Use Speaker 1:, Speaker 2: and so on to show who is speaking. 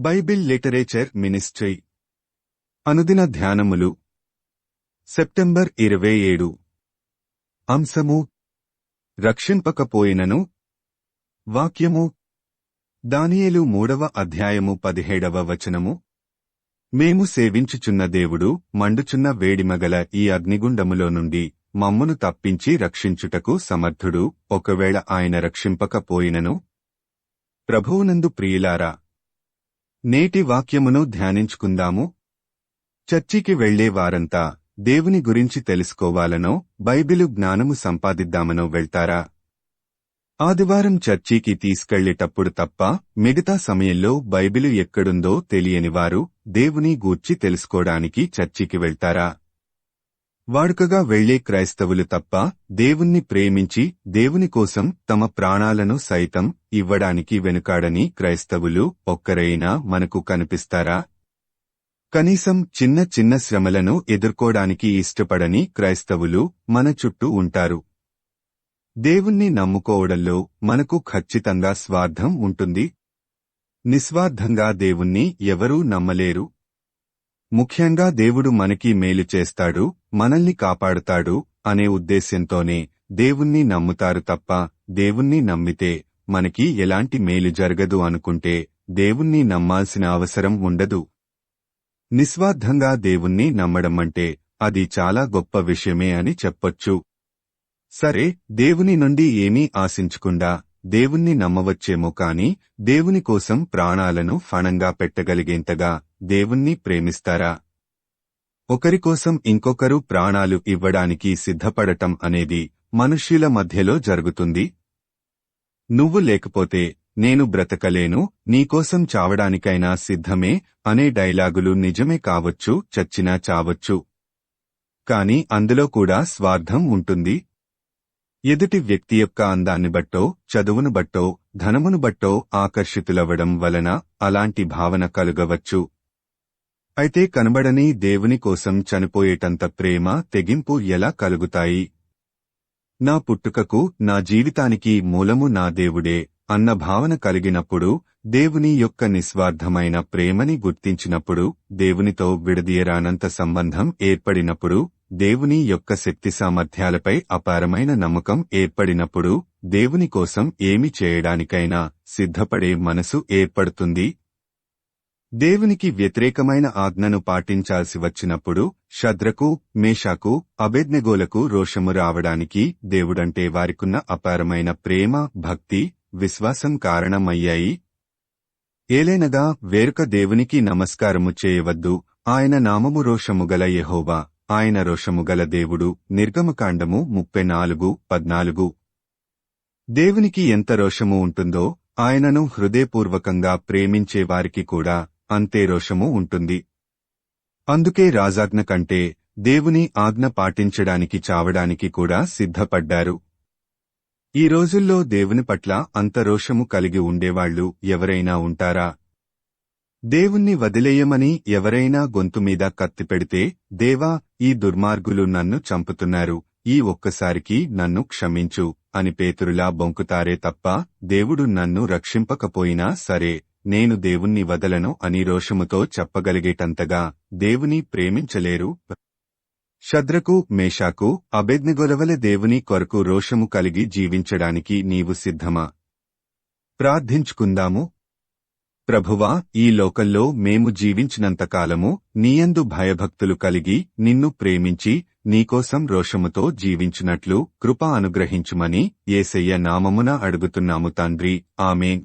Speaker 1: Bible literature ministry. అనుదిన ధ్యానములు. September ఇరవై ఏడు. అంశము. రక్షింపకపోయినను. వాక్యము. దానియేలు మూడవ అధ్యాయము పదిహేడవ వచనము. మేము సేవించుచున్న దేవుడు మండుచున్న వేడిమగల ఈ అగ్నిగుండములో నుండి మమ్మును తప్పించి రక్షించుటకు సమర్థుడు. ఒకవేళ ఆయన రక్షింపకపోయినను. ప్రభువునందు ప్రియులారా నేటి వాక్యమును ధ్యానించుకుందాము. చర్చికి వెళ్ళే వారంతా దేవుని గురించి తెలుసుకోవాలనో బైబిలు జ్ఞానము సంపాదిద్దామనో వెళ్తారా? ఆదివారం చర్చికి తీసుకెళ్ళేటప్పుడు తప్ప మిగతా సమయంలో బైబిలు ఎక్కడుందో తెలియని వారు దేవుని గూర్చి తెలుసుకోవడానికి చర్చికి వెళ్తారా? వాడుకగా వెళ్ళే క్రైస్తవులు తప్ప దేవుణ్ణి ప్రేమించి దేవుని కోసం తమ ప్రాణాలను సైతం ఇవ్వడానికి వెనుకాడని క్రైస్తవులు ఒక్కరైనా మనకు కనిపిస్తారా? కనీసం చిన్న చిన్న శ్రమలను ఎదుర్కోడానికి ఇష్టపడని క్రైస్తవులు మన చుట్టూ ఉంటారు. దేవుణ్ణి నమ్ముకోవడంలో మనకు ఖచ్చితంగా స్వార్థం ఉంటుంది. నిస్వార్థంగా దేవుణ్ణి ఎవరూ నమ్మలేరు. ముఖ్యంగా దేవుడు మనకి మేలు చేస్తాడు మనల్ని కాపాడుతాడు అనే ఉద్దేశ్యంతోనే దేవుణ్ణి నమ్ముతారు తప్ప దేవుణ్ణి నమ్మితే మనకి ఎలాంటి మేలు జరగదు అనుకుంటే దేవుణ్ణి నమ్మాల్సిన అవసరం ఉండదు. నిస్వార్థంగా దేవుణ్ణి నమ్మడమంటే అది చాలా గొప్ప విషయమే అని చెప్పొచ్చు. సరే దేవుని నుండి ఏమీ ఆశించకుండా దేవుణ్ణి నమ్మవచ్చేమో కాని దేవుని కోసం ప్రాణాలను ఫణంగా పెట్టగలిగేంతగా దేవుణ్ణి ప్రేమిస్తారా? ఒకరి కోసం ఇంకొకరు ప్రాణాలు ఇవ్వడానికి సిద్ధపడటం అనేది మనుష్యుల మధ్యలో జరుగుతుంది. నువ్వు లేకపోతే నేను బ్రతకలేను నీకోసం చావడానికైనా సిద్ధమే అనే డైలాగులు నిజమే కావచ్చు చచ్చినా చావచ్చు. కాని అందులో కూడా స్వార్థం ఉంటుంది. ఎదుటి వ్యక్తి యొక్క అందాన్ని బట్టో చదువును బట్టో ధనమును బట్టో ఆకర్షితులవ్వడం వలన అలాంటి భావన కలుగవచ్చు. అయితే కనబడని దేవుని కోసం చనిపోయేటంత ప్రేమ తెగింపు ఎలా కలుగుతాయి? నా పుట్టుకకు నా జీవితానికి మూలము నా దేవుడే అన్న భావన కలిగినప్పుడు దేవుని యొక్క నిస్వార్థమైన ప్రేమని గుర్తించినప్పుడు దేవునితో విడదీయరానంత సంబంధం ఏర్పడినప్పుడు దేవుని యొక్క శక్తి సామర్థ్యాలపై అపారమైన నమ్మకం ఏర్పడినప్పుడు దేవుని కోసం ఏమి చేయడానికైనా సిద్ధపడే మనసు ఏర్పడుతుంది దేవునికి వ్యతిరేకమైన ఆజ్ఞను పాటించాల్సి వచ్చినప్పుడు శద్రకు మేషాకు అబెద్నెగోలకు రోషము రావడానికి దేవుడంటే వారికున్న అపారమైన ప్రేమ భక్తి విశ్వాసం కారణమయ్యాయి. ఏలైనగా వేరొక దేవునికి నమస్కారము చేయవద్దు. ఆయన నామము రోషముగల యహోవా. ఆయన రోషముగల దేవుడు. నిర్గమకాండము ముప్పై నాలుగు పద్నాలుగు. దేవునికి ఎంత రోషము ఉంటుందో ఆయనను హృదయపూర్వకంగా ప్రేమించే వారికి కూడా అంతే రోషము ఉంటుంది. అందుకే రాజాజ్ఞ కంటే దేవుని ఆజ్ఞ పాటించడానికి చావడానికి కూడా సిద్ధపడ్డారు. ఈ రోజుల్లో దేవుని పట్ల అంత రోషము కలిగి ఉండేవాళ్ళు ఎవరైనా ఉంటారా? దేవుణ్ణి వదిలేయమని ఎవరైనా గొంతుమీద కత్తిపెడితే దేవా ఈ దుర్మార్గులు నన్ను చంపుతున్నారు ఈ ఒక్కసారికి నన్ను క్షమించు అని పేతురులా బొంకుతారే తప్ప దేవుడు నన్ను రక్షింపకపోయినా సరే. నేను దేవుణ్ణి వదలను అని రోషముతో చెప్పగలిగేటంతగా దేవుని ప్రేమించలేరు. శద్రకు మేషాకు అభెజ్ఞగొలవల దేవుని కొరకు రోషము కలిగి జీవించడానికి నీవు సిద్ధమా? ప్రార్థించుకుందాము. ప్రభువా ఈ లోకంలో మేము జీవించినంతకాలము నీయందు భయభక్తులు కలిగి నిన్ను ప్రేమించి నీకోసం రోషముతో జీవించినట్లు కృప అనుగ్రహించుమని ఏసయ్య నామమున అడుగుతున్నాము తండ్రి. ఆమెన్.